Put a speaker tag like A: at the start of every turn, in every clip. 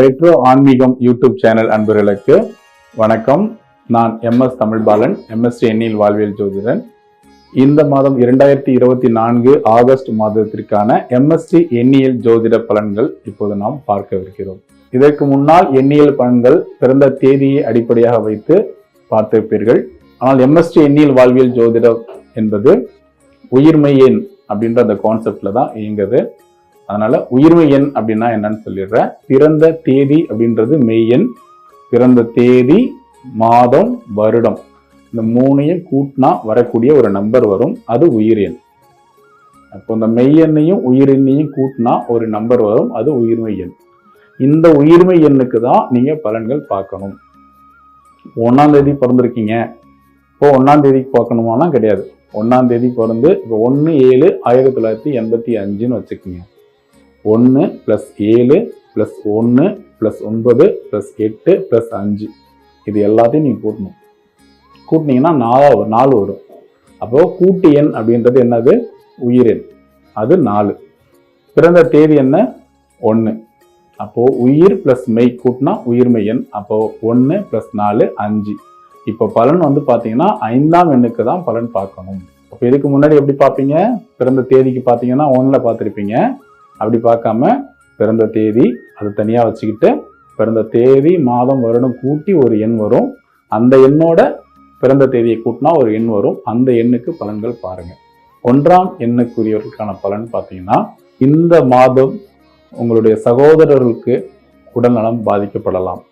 A: Retro ஆன்மீகம் YouTube channel அன்பர்களுக்கு வணக்கம். நான் எம்எஸ் தமிழ்பாலன் எம்எஸ்டி எண்ணில் வாழ்வியல் ஜோதிடன். இந்த மாதம் இரண்டாயிரத்தி இருபத்தி நான்கு ஆகஸ்ட் மாதத்திற்கான எம்எஸ்டி எண்ணியல் ஜோதிட பலன்கள் இப்போது நாம் பார்க்கவிருக்கிறோம். இதற்கு முன்னால் எண்ணியல் பலன்கள் பிறந்த தேதியை அடிப்படையாக வைத்து பார்த்திருப்பீர்கள். ஆனால் எம்எஸ்டி எண்ணியல் வாழ்வியல் ஜோதிடம் என்பது உயிர்மை எண் அப்படின்ற அந்த கான்செப்டில் தான் இயங்குது. அதனால உயிர்மை எண் அப்படின்னா என்னன்னு சொல்லிடுறேன். பிறந்த தேதி அப்படின்றது மெய் எண். பிறந்த தேதி மாதம் வருடம். இந்த மூணையும் கூட்டினா வரக்கூடிய ஒரு நம்பர் வரும். அது உயிர் எண். அப்போ இந்த மெய்யெண்ணையும் உயிரெண்ணையும் கூட்டினா ஒரு நம்பர் வரும். அது உயிர்மை எண். இந்த உயிர்மை எண்ணுக்கு தான் நீங்க பலன்கள் பார்க்கணும். ஒன்னாம் தேதி பிறந்திருக்கீங்க. இப்போ ஒன்னாம் தேதிக்கு பார்க்கணுமானா கிடையாது. ஒன்னாம் தேதி பிறந்து இப்போ ஒன்று ஏழு ஆயிரத்தி தொள்ளாயிரத்தி எண்பத்தி அஞ்சுன்னு வச்சுக்கோங்க. ஒன்று ப்ளஸ் ஏழு ப்ளஸ் ஒன்று ப்ளஸ் ஒன்பது ப்ளஸ் எட்டு ப்ளஸ் அஞ்சு. இது எல்லாத்தையும் நீங்கள் கூட்டணும். கூட்டினீங்கன்னா நாலா வரும் நாலு வரும். அப்போ கூட்டு எண் அப்படின்றது என்னது? உயிரெண் அது நாலு. பிறந்த தேதி என்ன? ஒன்று அப்போ உயிர் ப்ளஸ் மெய் கூட்டினா உயிர்மெய் எண். அப்போ ஒன்று ப்ளஸ் நாலு அஞ்சு. இப்போ பலன் வந்து பார்த்தீங்கன்னா ஐந்தாம் எண்ணுக்கு தான் பலன் பார்க்கணும். அப்போ இதுக்கு முன்னாடி எப்படி பார்ப்பீங்க? பிறந்த தேதிக்கு பார்த்தீங்கன்னா ஒன்றில் பார்த்துருப்பீங்க. அப்படி பார்க்காம பிறந்த தேதி அது தனியாக வச்சுக்கிட்டு பிறந்த தேதி மாதம் வருடம் கூட்டி ஒரு எண் வரும். அந்த எண்ணோட பிறந்த தேதியை கூட்டினா ஒரு எண் வரும். அந்த எண்ணுக்கு பலன்கள் பாருங்க. ஒன்றாம் எண்ணுக்குரியவர்களுக்கான பலன் பார்த்தீங்கன்னா இந்த மாதம் உங்களுடைய சகோதரர்களுக்கு உடல்நலம் பாதிக்கப்படலாம்.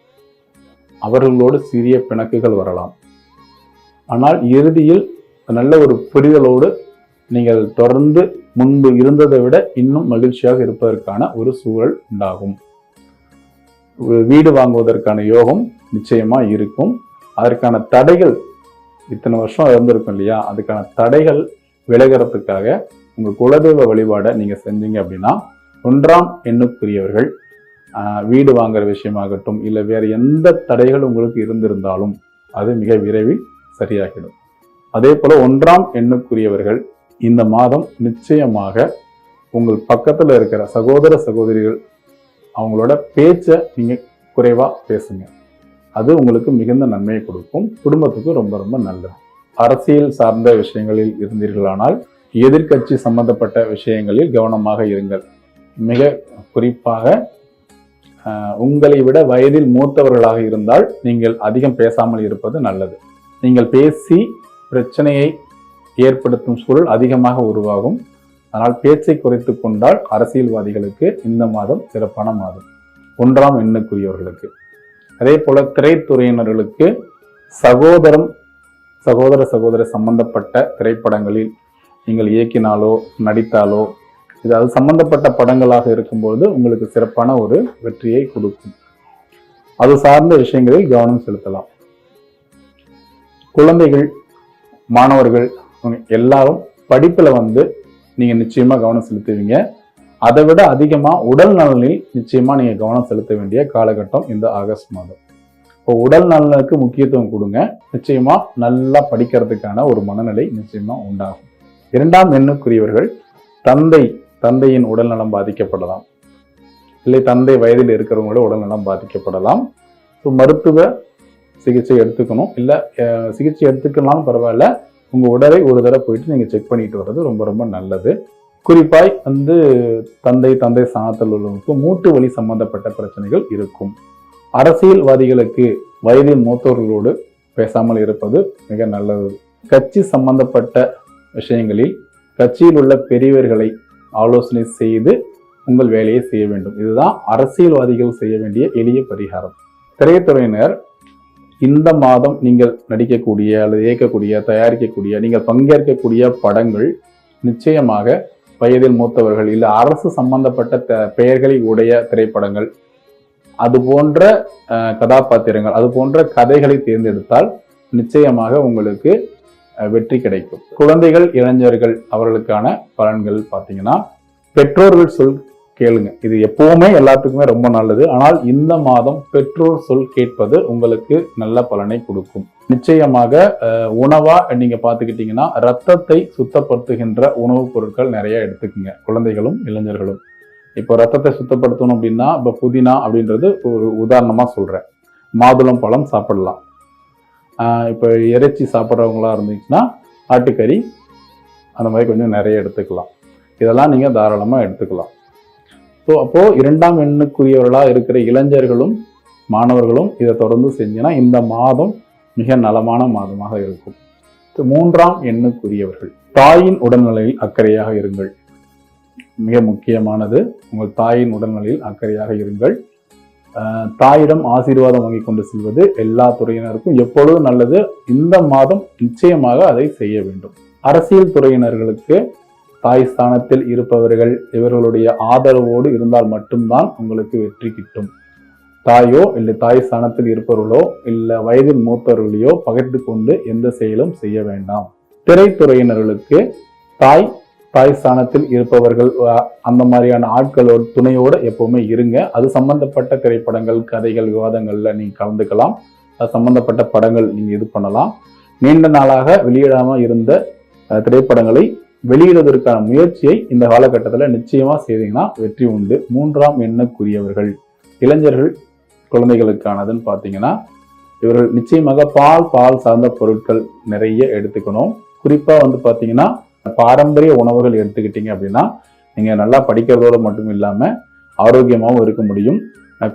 A: அவர்களோடு சிறிய பிணக்குகள் வரலாம். ஆனால் இறுதியில் நல்ல ஒரு புரிதலோடு நீங்கள் தொடர்ந்து முன்பு இருந்ததை விட இன்னும் மகிழ்ச்சியாக இருப்பதற்கான ஒரு சூழல் உண்டாகும். வீடு வாங்குவதற்கான யோகம் நிச்சயமா இருக்கும். அதற்கான தடைகள் இத்தனை வருஷம் இருந்திருக்கும் இல்லையா? அதுக்கான தடைகள் விலகிறதுக்காக உங்க குலதெய்வ வழிபாடை நீங்க செஞ்சீங்க அப்படின்னா ஒன்றாம் எண்ணுக்குரியவர்கள் ஆஹ், வீடு வாங்குற விஷயமாகட்டும் இல்லை வேற எந்த தடைகள் உங்களுக்கு இருந்திருந்தாலும் அது மிக விரைவில் சரியாகிடும். அதே போல ஒன்றாம் எண்ணுக்குரியவர்கள் இந்த மாதம் நிச்சயமாக உங்கள் பக்கத்துல இருக்கிற சகோதர சகோதரிகள் அவங்களோட பேச்சை நீங்க குறைவா பேசுங்க. அது உங்களுக்கு மிகுந்த நன்மையை கொடுக்கும். குடும்பத்துக்கும் ரொம்ப ரொம்ப நல்லது. அரசியல் சார்ந்த விஷயங்களில் இருந்தீர்களானால் எதிர்க்கட்சி சம்பந்தப்பட்ட விஷயங்களில் கவனமாக இருங்கள். மிக குறிப்பாக ஆஹ், உங்களை விட வயதில் மூத்தவர்களாக இருந்தால் நீங்கள் அதிகம் பேசாமல் இருப்பது நல்லது. நீங்கள் பேசி பிரச்சனையை ஏற்படுத்தும் சூழல் அதிகமாக உருவாகும். அதனால் பேச்சை குறைத்து கொண்டால் அரசியல்வாதிகளுக்கு இந்த மாதம் சிறப்பான மாதம். ஒன்றாம் எண்ணுக்குரியவர்களுக்கு. அதே போல திரைத்துறையினர்களுக்கு சகோதரம் சகோதர சகோதர சம்பந்தப்பட்ட திரைப்படங்களில் நீங்கள் இயக்கினாலோ நடித்தாலோ இது அது சம்பந்தப்பட்ட படங்களாக இருக்கும்போது உங்களுக்கு சிறப்பான ஒரு வெற்றியை கொடுக்கும். அது சார்ந்த விஷயங்களில் கவனம் செலுத்தலாம். குழந்தைகள் மாணவர்கள் எல்லாரும் படிப்புல வந்து நீங்க நிச்சயமா கவனம் செலுத்துவீங்க. அதை விட அதிகமா உடல் நலனில் நிச்சயமா நீங்க கவனம் செலுத்த வேண்டிய காலகட்டம் இந்த ஆகஸ்ட் மாதம். இப்போ உடல் நலனுக்கு முக்கியத்துவம் கொடுங்க. நிச்சயமா நல்லா படிக்கிறதுக்கான ஒரு மனநிலை நிச்சயமா உண்டாகும். இரண்டாம் எண்ணுக்குரியவர்கள் தந்தை தந்தையின் உடல் நலம் பாதிக்கப்படலாம். இல்லை தந்தை வயதில் இருக்கிறவங்களோட உடல் நலம் பாதிக்கப்படலாம். ஸோ மருத்துவ சிகிச்சை எடுத்துக்கணும். இல்லை அஹ், சிகிச்சை எடுத்துக்கலாம் பரவாயில்ல. உங்கள் உடலை ஒரு தடவை போயிட்டு நீங்கள் செக் பண்ணிட்டு வர்றது ரொம்ப ரொம்ப நல்லது. குறிப்பாய் வந்து தந்தை தந்தை சாணத்தில் உள்ளவங்களுக்கு மூட்டு வலி சம்பந்தப்பட்ட பிரச்சனைகள் இருக்கும். அரசியல்வாதிகளுக்கு வயதில் மூத்தவர்களோடு பேசாமல் இருப்பது மிக நல்லது. கட்சி சம்பந்தப்பட்ட விஷயங்களில் கட்சியில் உள்ள பெரியவர்களை ஆலோசனை செய்து உங்கள் வேலையை செய்ய வேண்டும். இதுதான் அரசியல்வாதிகள் செய்ய வேண்டிய எளிய பரிகாரம். திரைத்துறையினர் இந்த மாதம் நீங்கள் நடிக்கக்கூடிய அல்லது இயக்கக்கூடிய தயாரிக்கக்கூடிய நீங்கள் பங்கேற்கக்கூடிய படங்கள் நிச்சயமாக வயதில் மூத்தவர்கள் இல்லை அரசு சம்பந்தப்பட்ட பெயர்களை உடைய திரைப்படங்கள் அது போன்ற அஹ், கதாபாத்திரங்கள் அது போன்ற கதைகளை தேர்ந்தெடுத்தால் நிச்சயமாக உங்களுக்கு வெற்றி கிடைக்கும். குழந்தைகள் இளைஞர்கள் அவர்களுக்கான பலன்கள் பார்த்தீங்கன்னா பெற்றோர்கள் சொல் கேளுங்க. இது எப்பவுமே எல்லாத்துக்குமே ரொம்ப நல்லது. ஆனால் இந்த மாதம் பெற்றோர் சொல் கேட்பது உங்களுக்கு நல்ல பலனை கொடுக்கும். நிச்சயமாக உணவா நீங்க பாத்துக்கிட்டீங்கன்னா ரத்தத்தை சுத்தப்படுத்துகின்ற உணவுப் பொருட்கள் நிறைய எடுத்துக்குங்க. குழந்தைகளும் இளைஞர்களும். இப்போ ரத்தத்தை சுத்தப்படுத்தணும் அப்படின்னா இப்போ புதினா அப்படின்றது ஒரு உதாரணமாக சொல்கிறேன் மாதுளம் பழம் சாப்பிடலாம். இப்போ இறைச்சி சாப்பிட்றவங்களா இருந்துச்சுன்னா ஆட்டுக்கறி அந்த மாதிரி கொஞ்சம் நிறைய எடுத்துக்கலாம். இதெல்லாம் நீங்கள் தாராளமாக எடுத்துக்கலாம். ஸோ அப்போது இரண்டாம் எண்ணுக்குரியவர்களாக இருக்கிற இளைஞர்களும் மாணவர்களும் இதை தொடர்ந்து செஞ்சீங்கன்னா இந்த மாதம் மிக நலமான மாதமாக இருக்கும். மூன்றாம் எண்ணுக்குரியவர்கள். தாயின் உடல்நிலையில் அக்கறையாக இருங்கள். மிக முக்கியமானது உங்கள் தாயின் உடல்நிலையில் அக்கறையாக இருங்கள். தாயிடம் ஆசீர்வாதம் வாங்கி கொண்டு செல்வது எல்லா துறையினருக்கும் எப்பொழுதும் நல்லது. இந்த மாதம் நிச்சயமாக அதை செய்ய வேண்டும். அரசியல் துறையினர்களுக்கு தாய் ஸ்தானத்தில் இருப்பவர்கள் இவர்களுடைய ஆதரவோடு இருந்தால் மட்டும்தான் உங்களுக்கு வெற்றி கிட்டும். தாயோ இல்லை தாய் ஸ்தானத்தில் இருப்பவர்களோ இல்லை வயதில் மூத்தவர்களையோ பகிர்ந்து கொண்டு எந்த செயலும் செய்ய வேண்டாம். திரைத்துறையினர்களுக்கு தாய் தாய் ஸ்தானத்தில் இருப்பவர்கள் அந்த மாதிரியான ஆட்களோட துணையோட எப்பவுமே இருங்க. அது சம்பந்தப்பட்ட திரைப்படங்கள் கதைகள் விவாதங்கள்ல நீங்க கலந்துக்கலாம். அது சம்பந்தப்பட்ட படங்கள் நீங்க இது பண்ணலாம். நீண்ட நாளாக வெளியிடாம இருந்த திரைப்படங்களை வெளியிடுவதற்கான முயற்சியை இந்த காலகட்டத்தில் நிச்சயமா செய்தீங்கன்னா வெற்றி உண்டு. மூன்றாம் எண்ணுக்குரியவர்கள் இளைஞர்கள் குழந்தைகளுக்கானதுன்னு பார்த்தீங்கன்னா இவர்கள் நிச்சயமாக பால் பால் சார்ந்த பொருட்கள் நிறைய எடுத்துக்கணும். குறிப்பா வந்து பார்த்தீங்கன்னா பாரம்பரிய உணவுகள் எடுத்துக்கிட்டீங்க அப்படின்னா நீங்க நல்லா படிக்கிறதோடு மட்டும் இல்லாம ஆரோக்கியமாகவும் இருக்க முடியும்.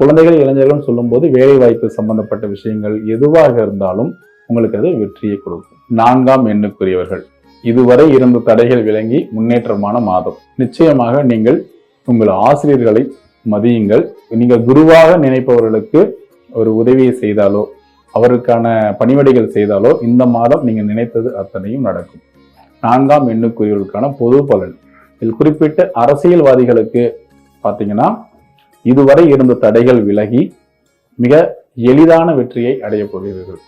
A: குழந்தைகள் இளைஞர்கள் சொல்லும்போது வேலை வாய்ப்பு சம்பந்தப்பட்ட விஷயங்கள் எதுவாக இருந்தாலும் உங்களுக்கு அது வெற்றியை கொடுக்கும். நான்காம் எண்ணுக்குரியவர்கள். இதுவரை இருந்த தடைகள் விளங்கி முன்னேற்றமான மாதம். நிச்சயமாக நீங்கள் உங்கள் ஆசிரியர்களை மதியுங்கள். நீங்கள் குருவாக நினைப்பவர்களுக்கு ஒரு உதவியை செய்தாலோ அவருக்கான பணிவடைகள் செய்தாலோ இந்த மாதம் நீங்கள் நினைத்தது அத்தனையும் நடக்கும். நான்காம் எண்ணுக்குரியவர்களுக்கான பொது பலன். இதில் குறிப்பிட்ட அரசியல்வாதிகளுக்கு பார்த்தீங்கன்னா இதுவரை இருந்த தடைகள் விலகி மிக எளிதான வெற்றியை அடையப் போகிறீர்கள்.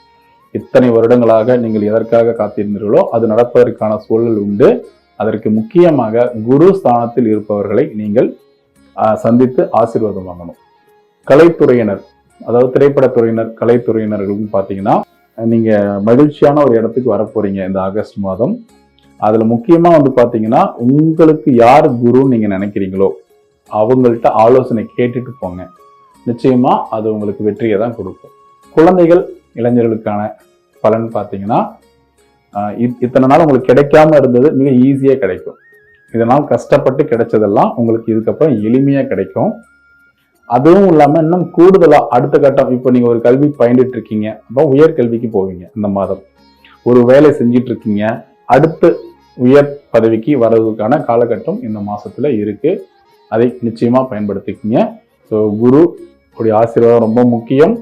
A: இத்தனை வருடங்களாக நீங்கள் எதற்காக காத்திருந்தீர்களோ அது நடப்பதற்கான சூழல் உண்டு. அதற்கு முக்கியமாக குரு ஸ்தானத்தில் இருப்பவர்களை நீங்கள் சந்தித்து ஆசீர்வாதம் வாங்கணும். கலைத்துறையினர் அதாவது திரைப்படத்துறையினர் கலைத்துறையினர்களும் பார்த்தீங்கன்னா நீங்கள் மகிழ்ச்சியான ஒரு இடத்துக்கு வரப்போறீங்க இந்த ஆகஸ்ட் மாதம். அதில் முக்கியமாக வந்து பார்த்தீங்கன்னா உங்களுக்கு யார் குருன்னு நீங்கள் நினைக்கிறீங்களோ அவங்கள்ட்ட ஆலோசனை கேட்டுட்டு போங்க. நிச்சயமாக அது உங்களுக்கு வெற்றியை தான் கொடுக்கும். குழந்தைகள் இளைஞர்களுக்கான பலன் பார்த்தீங்கன்னா இத்தனை நாள் உங்களுக்கு கிடைக்காம இருந்தது மிக ஈஸியா கிடைக்கும். இதனால் கஷ்டப்பட்டு கிடைச்சதெல்லாம் உங்களுக்கு இதுக்கப்புறம் எளிமையா கிடைக்கும். அதுவும் இல்லாம இன்னும் கூடுதலா அடுத்த கட்டம் இப்போ நீங்க ஒரு கல்வி பயின்றுட்டு இருக்கீங்க அப்போ உயர்கல்விக்கு போவீங்க இந்த மாதம். ஒரு வேலை செஞ்சிட்டு இருக்கீங்க அடுத்து உயர் பதவிக்கு வர்றதுக்கான காலகட்டம் இந்த மாசத்துல இருக்கு. அதை நிச்சயமா பயன்படுத்திக்கிங்க. ஸோ குரு உடைய ஆசீர்வாதம் ரொம்ப முக்கியம்.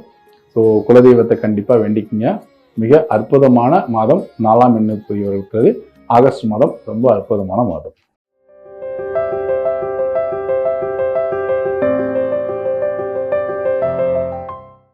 A: ஸோ குலதெய்வத்தை கண்டிப்பா வேண்டிக்கிங்க. மிக அற்புதமான மாதம் நாலாம் எண்ணுக்குரியவர்களுக்கு ஆகஸ்ட் மாதம் ரொம்ப அற்புதமான மாதம்.